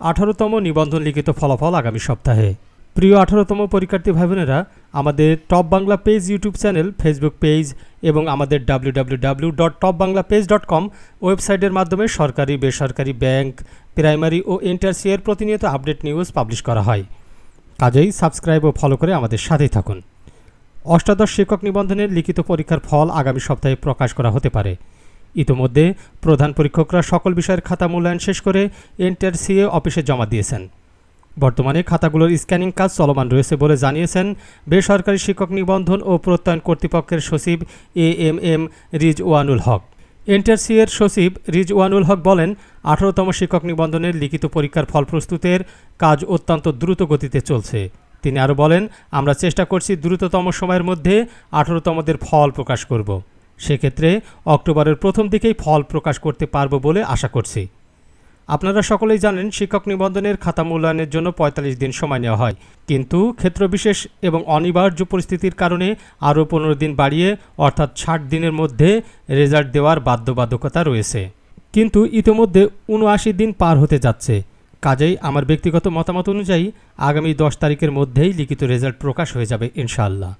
আঠারোতম নিবন্ধন লিখিত ফলাফল আগামী সপ্তাহে। প্রিয় আঠারোতম পরীক্ষার্থী ভাই বোনেরা আমাদের top Bangla page YouTube channel, Facebook page এবং আমাদের W dot top Bangla page dot com ওয়েবসাইটের মাধ্যমে সরকারি, বেসরকারি ব্যাংক, প্রাইমারি ও ইন্টারসিয়ের প্রতিনিয়ত আপডেট নিউজ পাবলিশ করা হয়। কাজেই সাবস্ক্রাইব ও ফলো করে আমাদের সাথেই থাকুন। অষ্টাদশ শিক্ষক নিবন্ধনের লিখিত পরীক্ষার ফল আগামী সপ্তাহে প্রকাশ করা হতে পারে। ইতোমধ্যে প্রধান পরীক্ষকরা সকল বিষয়ের খাতা মূল্যায়ন শেষ করে এন্টার সিএ অফিসে জমা দিয়েছেন। বর্তমানে খাতাগুলোর স্ক্যানিং কাজ চলমান রয়েছে বলে জানিয়েছেন বেসরকারি শিক্ষক নিবন্ধন ও প্রত্যয়ন কর্তৃপক্ষের সচিব A M M Rizwanul Haque এন্টারসিএর সচিব রিজ ওয়ানুল হক বলেন, আঠারোতম শিক্ষক নিবন্ধনের লিখিত পরীক্ষার ফল প্রস্তুতের কাজ অত্যন্ত দ্রুত গতিতে চলছে। তিনি আরও বলেন, আমরা চেষ্টা করছি দ্রুততম সময়ের মধ্যে আঠারোতমদের ফল প্রকাশ করব। সেক্ষেত্রে অক্টোবরের প্রথম দিকেই ফল প্রকাশ করতে পারব বলে আশা করছি। আপনারা সকলেই জানেন শিক্ষক নিবন্ধনের খাতা মূল্যায়নের জন্য পঁয়তাল্লিশ দিন সময় নেওয়া হয়। কিন্তু ক্ষেত্রবিশেষ এবং অনিবার্য পরিস্থিতির কারণে আরও পনেরো দিন বাড়িয়ে, অর্থাৎ ষাট দিনের মধ্যে রেজাল্ট দেওয়ার বাধ্যবাধকতা রয়েছে। কিন্তু ইতিমধ্যে উনআশি দিন পার হতে যাচ্ছে। কাজেই আমার ব্যক্তিগত মতামত অনুযায়ী আগামী দশ তারিখের মধ্যেই লিখিত রেজাল্ট প্রকাশ হয়ে যাবে ইনশাআল্লাহ।